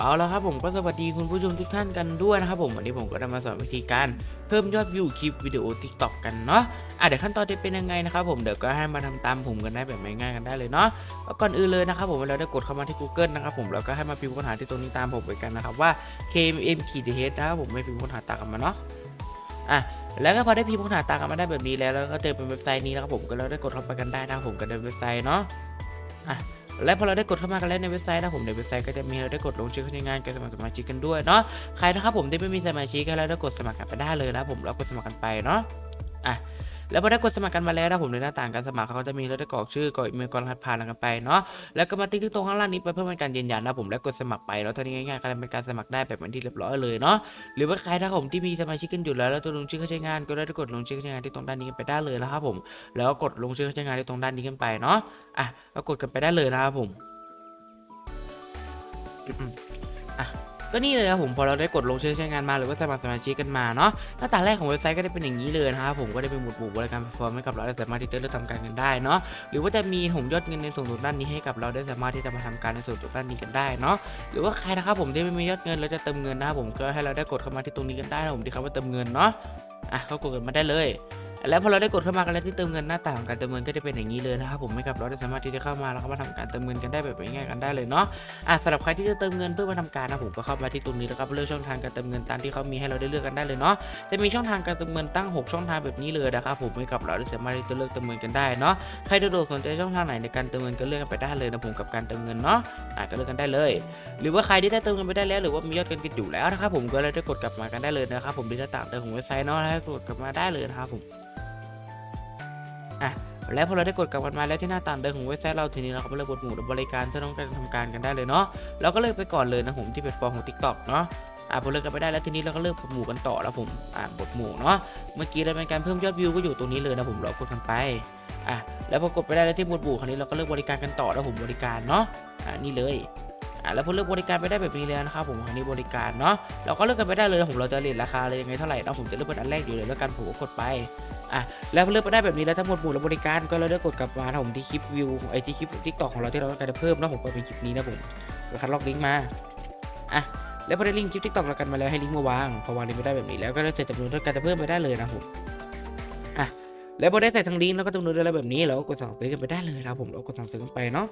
เอาละครับผมก็สวัสดีคุณผู้ชมทุกท่านกันด้วยนะครับผมวันนี้ผมก็จะมาสอนวิธีการเพิ่มยอดวิวคลิปวิดีโอ t ิ k t o k กันเนาะอะเดี๋ยวขั้นตอนจะเป็นยังไงนะครับผมเดี๋ยวก็ให้มาทำตามผมกันได้แบบง่ายๆกันได้เลยเนาะแล้วก่อนอื่นเลยนะครับผมเราได้กดเข้ามาที่ Google นะครับผมแล้วก็ให้มาพิมพ์ค้นหาที่ตรงนี้ตามผมไปกันนะครับว่า KMM ขีด h นะครับผมไม่พิมพ์ค้นหาตามกันมาเนาะอะแล้วก็พอได้พิมพ์ค้นหาตามกันมาได้แบบนี้แล้วแล้วก็เจอเป็นเว็บไซต์นี้นะครับผมก็เราได้กดเข้าไปกันได้นะครับผมกันในเว็บไซต์เนาะอะ และพอเราได้กดเข้ามากันแล้วในเว็บไซต์นะผมในเว็บไซต์ก็จะมีเราได้กดลงชื่อเข้าในงานการสมัครสมาชิกกันด้วยเนาะใครนะครับผมที่ไม่มีสมาชิกก็แล้วได้กดสมัครกันไปได้เลยนะผมเรากดสมัครกันไปเนาะอะ แล้วพอได้กดสมัครกันมาแล้วนะผมในหน้าต่างการสมัครเขาจะมีเราได้กรอกชื่อกรอกอีเมลกรอกรหัสผ่านกันไปเนาะแล้วก็มาติ๊กที่ตรงข้างล่างนี้ไปเพื่อเป็นการยืนยันนะผมแล้วกดสมัครไปแล้วท่านี้ง่ายๆก็เป็นการสมัครได้แบบเป็นที่เรียบร้อยเลยเนาะหรือว่าใครนะครับผมที่มีสมาชิกกันอยู่แล้วแล้วตัวลงชื่อเข้าใช้งานก็ได้กดลงชื่อเข้าใช้งานที่ตรงด้านนี้กันไปได้เลยนะครับผม แล้วก็กดลงชื่อเข้าใช้งานที่ตรงด้านนี้กันไปเนาะอะก็กดกันไปได้เลยนะครับผมอืมอะ ก็นี่เลยครับผมพอเราได้กดลงชื่อใช้งานมาหรือว่าสมัครสมาชิกกันมาเนาะหน้าตาแรกของเว็บไซต์ก็ได้เป็นอย่างนี้เลยนะครับผมก็ได้เป็นหมวดหมู่บริการฟอร์มให้กับเราได้สามารถที่จะเลือกทำการกันได้เนาะหรือว่าจะมีผมยอดเงินในส่วนของด้านนี้ให้กับเราได้สามารถที่จะมาทำการในส่วนของด้านนี้กันได้เนาะหรือว่าใครนะครับผมที่ไม่มียอดเงินแล้วจะเติมเงินนะครับผมก็ให้เราได้กดเข้ามาที่ตรงนี้กันได้นะผมที่คำว่าเติมเงินเนาะอะก็กดกันมาได้เลย แล้วพอเราได้กดเข้ามากันแล้วที่เติมเงินหน้าต่างของการเติมเงินก็จะเป็นอย่างนี้เลยนะครับผมให้กับเราได้สามารถที่จะเข้ามาแล้วก็มาทำการเติมเงินกันได้แบบง่ายๆกันได้เลยเนาะอะสำหรับใครที่จะเติมเงินเพื่อมาทำการนะผมก็เข้ามาที่ตรงนี้แล้วก็เลือกช่องทางการเติมเงินตามที่เขามีให้เราได้เลือกกันได้เลยเนาะจะมีช่องทางการเติมเงินตั้ง 6 ช่องทางแบบนี้เลยนะครับผมให้กับเราได้สามารถที่จะเลือกเติมเงินกันได้เนาะใครโดดสนใจช่องทางไหนในการเติมเงินก็เลือกกันไปได้เลยนะผมกับการเติมเงินเนาะอะก็เลือกกันได้เลย หรือว่าใครที่ได้เติมเงินไปได้แล้ว หรือว่ามียอดเงินติดอยู่แล้วนะครับผมก็เลยได้กดกลับมากันได้เลยนะครับผมที่หน้าต่างเติมของเว็บไซต์เนาะให้กดกลับมาได้เลยนะครับผม อะแล้วพอเราได้กดกลับกันมาแล้วที่หน้าต่างเดิมของเว็บไซต์เราทีนี้เราก็ไปเลือกบทหมู่หรือบริการที่ต้องการทำการกันได้เลยเนาะเราก็เลือกไปก่อนเลยนะผมที่เป็นฟอร์มของ TikTok เนาะอะพอเลือกกันไปได้แล้วทีนี้เราก็เลือกบทหมู่กันต่อแล้วผมอะบทหมู่เนาะเมื่อกี้เราเป็นการเพิ่มยอดวิวก็อยู่ตรงนี้เลยนะผมเรากดกันไปอะแล้วพอกดไปได้แล้วที่บทหมู่คราวนี้เราก็เลือกบริการกันต่อแล้วผมบริการเนาะอะนี่เลย อะแล้วพอเลือกบริการไปได้แบบนี้แล้วนะครับผมครานี้บริการเนาะเราก็เลือกกันไปได้เลยผมเราจะเรียนราคาเลยยังไงเท่าไหร่เนาผมจะเลือกเป็นอันแรกอยู่เลยแล้วกันผมก็กดไปอะแล้วเลือกไปได้แบบนี้แล้วทั้งหมดหมู่และบริการก็เราได้กดกลับมานะผมที่คลิปวิวไอที่คลิปทิกตอกของเราที่เราต้องการจะเพิ่มนะผมก็เป็นคลิปนี้นะผมเราคัดลอกลิงก์มาอะแล้วพอได้ลิงก์คลิปทิกตอกเรากันมาแล้วให้ลิงก์มาวางพอวางลิงก์ไปได้แบบนี้แล้วก็ได้เสร็จำนวนที่การจะเพิ่มไปได้เลยนะผมอะแล้วพอได้ใส่ทั้งลิงก์แล้วก็จำนวนได้แล้วแบบนี้เราก็กดสั่งซื้อกันไปได้เลยนะครับผมเรากดสั่งซื้อกันไปเนาะ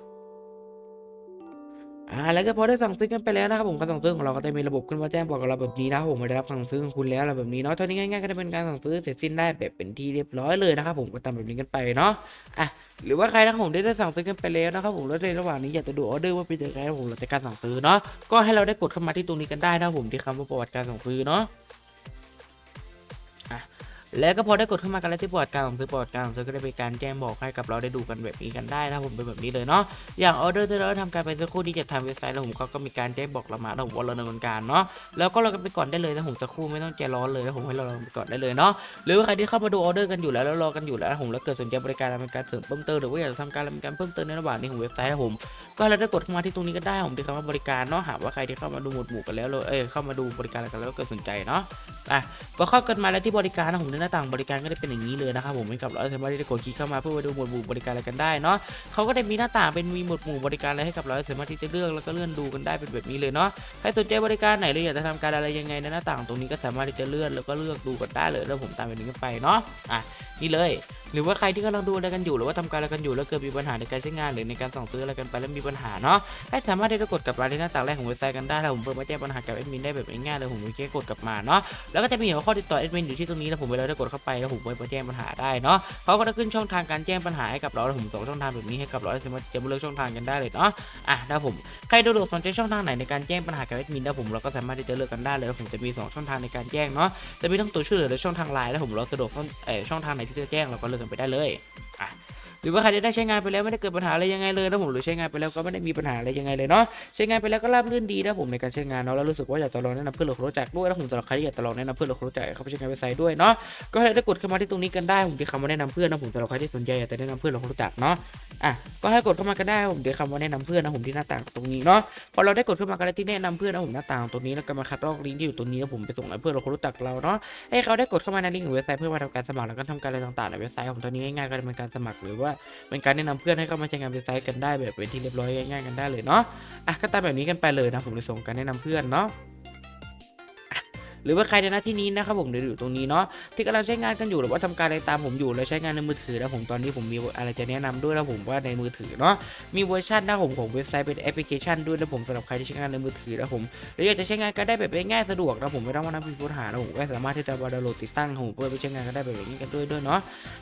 อ่าแล้วก็พอได้สั่งซื้อกันไปแล้วนะครับผมการสั่งซื้อของเราก็จะมีระบบขึ้นมาแจ้งบอกกับเราแบบนี้นะครับผมาได้รับสั่งซื้อของคุณแล้วอะไรแบบนี้เนาะเท่านี้ง่ายๆก็จะเป็นการสั่งซื้อเสร็จสิ้นได้แบบเป็นที่เรียบร้อยเลยนะครับผมก็ตามแบบนี้กันไปเนาะอะหรือว่าใครนะครับผมได้ได้สั่งซื้อกันไปแล้วนะครับผมแล้วในระหว่างนี้อยากจะดูออเดอร์ว่าเป็นยังไงนะครับผมเราจะการสั่งซื้อเนาะก็ให้เราได้กดเข้ามาที่ตรงนี้กันได้นะครับผมที่คำว่าประวัติการสั่งซื้อเนาะ แล้วก็พอได้กดเข้ามากันแล้วที่ประวัติการสั่งซื้อประวัติการสั่งซื้อก็ได้เป็นการแจ้งบอกให้กับเราได้ดูกันแบบนี้กันได้นะครับผมเป็นแบบนี้เลยเนาะอย่างออเดอร์ที่เราทำการไปสักครู่ที่จะทำเว็บไซต์แล้วผมเขาก็มีการแจ้งบอกเรามาแล้วผมว่าเราดำเนินการเนาะแล้วก็เรากันไปก่อนได้เลยนะผมสักครู่ไม่ต้องใจร้อนเลยนะผมให้เราไปก่อนได้เลยเนาะหรือว่าใครที่เข้ามาดูออเดอร์กันอยู่แล้วแล้วรอกันอยู่แล้วผมแล้วเกิดสนใจบริการอะไรเป็นการเสริมเพิ่มเติมหรือว่าอยากจะทำการอะไรเป็นการเพิ่มเติมในระหว่างนี้ของเว็บไซต์ผม ก็เราได้กดเข้ามาที่ตรงนี้ก็ได้ผมที่คำว่าบริการเนาะหากว่าใครที่เข้ามาดูหมวดหมู่กันแล้วเลยเอ้ยเข้ามาดูบริการอะไรกันแล้วเกิดสนใจเนาะอะพอเข้ากันมาแล้วที่บริการนะผมในหน้าต่างบริการก็ได้เป็นอย่างนี้เลยนะครับผมให้กับเราสามารถที่จะกดคลิกเข้ามาเพื่อไปดูหมวดหมู่บริการอะไรกันได้เนาะเขาก็ได้มีหน้าต่างเป็นมีหมวดหมู่บริการอะไรให้กับเราสามารถที่จะเลือกแล้วก็เลื่อนดูกันได้เป็นแบบนี้เลยเนาะใครสนใจบริการไหนหรืออยากจะทำการอะไรยังไงในหน้าต่างตรงนี้ก็สามารถที่จะเลื่อนแล้วก็เลือกดูกันได้เลยแล้วผมตามแบบนี้กันไปเนาะอะนี่เลย หรือว่าใครที่กำลังดูอะไรกันอยู่หรือว่าทำการอะไรกันอยู่แล้วเกิดมีปัญหาในการใช้งานหรือในการสั่งซื้ออะไรกันไปแล้วมีปัญหาเนาะให้สามารถที่จะกดกับมาที่หน้าต่างแรกของเว็บไซต์กันได้แล้วผมเพิ่มมาแจ้งปัญหากับแอดมินได้แบบง่ายๆเลยผมแค่กดกลับมาเนาะแล้วก็จะมีหัวข้อติดต่อแอดมินอยู่ที่ตรงนี้แล้วผมเวลาได้กดเข้าไปแล้วผมไปมาแจ้งปัญหาได้เนาะเขาก็จะขึ้นช่องทางการแจ้งปัญหาให้กับเราแล้วผมส่งช่องทางแบบนี้ให้กับเราสามารถจะมาเลือกช่องทางกันได้เลยเนาะอะนะผมใครดูดสนใจช่องทางไหนในการแจ้งปัญหากับแอดมินนะผมเราก็สามารถที่จะเลือกกันได้เลยผมจะมีสองช่องทางในการแจ้งเนาะจะมีทั้งตัวช่วยเหลือและช่องทางไลน์แล้วผมเราสะดวกช่องทางไหนที่จะแจ้งเราก็เลือกกันไปได้เลย รือว่าใครได้ใช้งานไปแล้วไม่ได้เกิดปัญหาอะไรยังไงเลยนะผมหรือใช้งานไปแล้วก็ไม่ได้มีปัญหาอะไรยังไงเลยเนาะใช้งานไปแล้วก็ราบรื่นดีนะผมในการใช้งานเนาะแล้วรู้สึกว่าอยากจะลองแนะนำเพื่อนหรือคนรู้จักด้วยนะผมสำหรับใครที่อยากจะลองแนะนำเพื่อนหรือคนรู้จักเข้าไปใช้งานเว็บไซต์ด้วยเนาะก็ให้ได้กดเข้ามาที่ตรงนี้กันได้ผมจะคำว่าแนะนำเพื่อนนะผมสำหรับใครที่สนใจอยากจะแนะนำเพื่อนหรือคนรู้จักเนาะอะก็ให้กดเข้ามากันได้ผมเดี๋ยวคำว่าแนะนำเพื่อนนะผมที่หน้าต่างตรงนี้เนาะพอเราได้กดเข้ามากันแล้วที่แนะนำเพื่อนนะผมหน้าต่างตรงนี้แล้วก็มาคัดลอกลิงก์ที่อยู่ตรงนี้แล้วผมไปส่งให้เพื่อนหรือคนรู้จักเราเนาะให้เขาได้กดเข้ามาในลิงก์ของเว็บไซต์เพื่อมาทำการสมัครแล้วก็ทำการอะไรต่างๆในเว็บไซต์ของตัวนี้ง่ายๆก็เป็นการสมัครหรือว่าเป็นการแนะนำเพื่อนให้เข้ามาใช้งานเว็บไซต์กันได้แบบเป็นที่เรียบร้อยง่ายๆกันได้เลยเนาะอะก็ตามแบบนี้กันไปเลยนะผมจะส่งการแนะนำเพื่อนเนาะอะ หรือว่าใครในหน้าที่นี้นะครับผมเดี๋ยวอยู่ตรงนี้เนาะที่กำลังใช้งานกันอยู่หรือว่าทำการอะไรตามผมอยู่แล้วใช้งานในมือถือนะผมตอนนี้ผมมีอะไรจะแนะนำด้วยนะผมว่าในมือถือเนาะมีเวอร์ชันนะผมของเว็บไซต์เป็นแอปพลิเคชันด้วยนะผมสำหรับใครที่ใช้งานในมือถือนะผมหรืออยากจะใช้งานกันได้แบบง่ายสะดวกนะผมไม่ต้องมานั่งพิมพ์ค้นหานะผมก็สามารถที่จะดาวน์โหลดติดตั้งผมเพื่อไปใช้งานกันได้แบบนี้กันด้วยด้วยเนาะ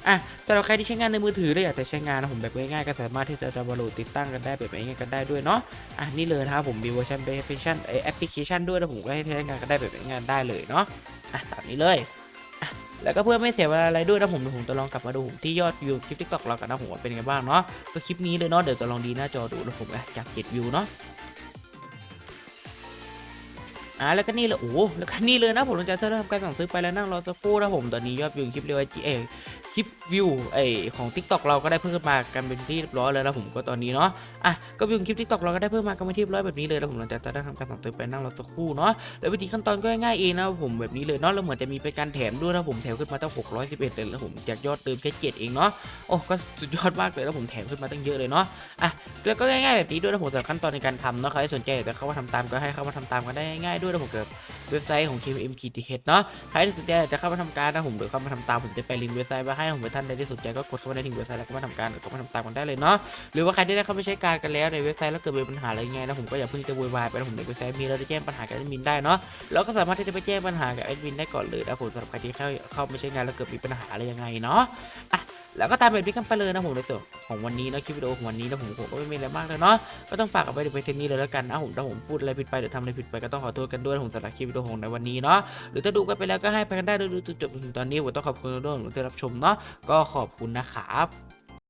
อะสำหรับใครที่ใช้งานในมือถือแล้วอยากจะใช้งานนะผมแบบง่ายๆก็สามารถที่จะดาวน์โหลดติดตั้งกันได้แบบง่ายๆกันได้ด้วยเนาะอะนี่เลยนะครับผมมีเวอร์ชันแอปพลิเคชันแอปพลิเคชันด้วยนะผมก็ให้ใช้งานกันได้แบบง่ายๆได้เลยเนาะอะตามนี้เลยแล้วก็เพื่อไม่เสียเวลาอะไรด้วยนะผมเดี๋ยวผมจะลองกลับมาดูที่ยอดวิวคลิปทิกตอกเรากันนะผมว่าเป็นไงบ้างเนาะก็คลิปนี้เลยเนาะเดี๋ยวจะลองดีหน้าจอดูนะผมจากเจาก7วิวเนาะอ่าแล้วก็นี่เลยโอ้แล้วก็นี่เลยนะผมหลังจากที่เราทำการสั่งซื้อไปแล้วนั่งรอสักครู่นะผมตอนนี้ยอดวิวคลิปเรียกว่าจีเอ คลิปวิวไอของ Tik t o อกเราก็ได้เพิ่มมากันเป็นที่เรียบร้อยแล้วนะผมก็ตอนนี้เนาะอะก็วิวคลิป Tik t o อกเราก็ได้เพิ่มมากันเป็นที่เรียบร้อยแบบนี้เลยแล้วผมหลังจากที่ได้ทำการสั่งซื้อไปนั่งรอสักคู่เนาะแล้ววิธีขั้นตอนก็ง่ายๆเองนะผมแบบนี้เลยเนาะแล้วเหมือนจะมีเป็นการแถมด้วยนะผมแถมขึ้นมาตั้ง 611เลยแล้วผมจากยอดเติมแค่7เองเนาะโอ้ก็สุดยอดมากเลยแล้วผมแถมขึ้นมาตั้งเยอะเลยเนาะอะแล้วก็ง่ายๆแบบนี้ด้วยนะผมสำหรับขั้นตอนในการทำเนาะใครสนใจอยากจะเข้ามาทำตามก็ให้เข้ามาทำตามกันได้ง่ายๆด้วยนะผมเกิดเว็บไซต์ของ KM k t h เนาะใครที่สนใจจะเข้ามาทำการนะผมหรือเข้ามาทำตามผมจะไปลิงก์เว็บไซต์ไว้ให้ผมท่านใดที่สนใจก็กดเข้ามาในลิงก์เว็บไซต์แล้วก็มาทำการหรือก็มาทำตามกันได้เลยเนาะหรือว่าใครที่ได้เข้าไปใช้การกันแล้วในเว็บไซต์แล้วเกิดมีปัญหาอะไรยังไงนะผมก็อย่าเพิ่งจะโวยวายไปนะผมในเว็บไซต์มีเราจะแจ้งปัญหากับแอดมินได้เนาะแล้วก็สามารถที่จะไปแจ้งปัญหากับแอดมินได้ก่อนเลยนะผมสำหรับใครที่เข้าเข้ามาใช้งานแล้วเกิดมีปัญหาอะไรยังไงเนาะอะ แล้วก็ตามแบบนี้กันไปเลยนะผมในส่วนของวันนี้นะคลิปวิดีโอของวันนี้นะผมผมก็ไม่มีอะไรมากเลยเนาะก็ต้องฝากเอาไว้ไปเทนนี้เลยแล้วกันนะผมถ้าผมพูดอะไรผิดไปหรือทำอะไรผิดไปก็ต้องขอโทษกันด้วยผมสำหรับคลิปวิดีโอของในวันนี้เนาะหรือถ้าดูกันไปแล้วก็ให้ไปกันได้ดูจนจบถึงตอนนี้ผมต้องขอบคุณทุกท่านที่รับชมเนาะก็ขอบคุณนะครับ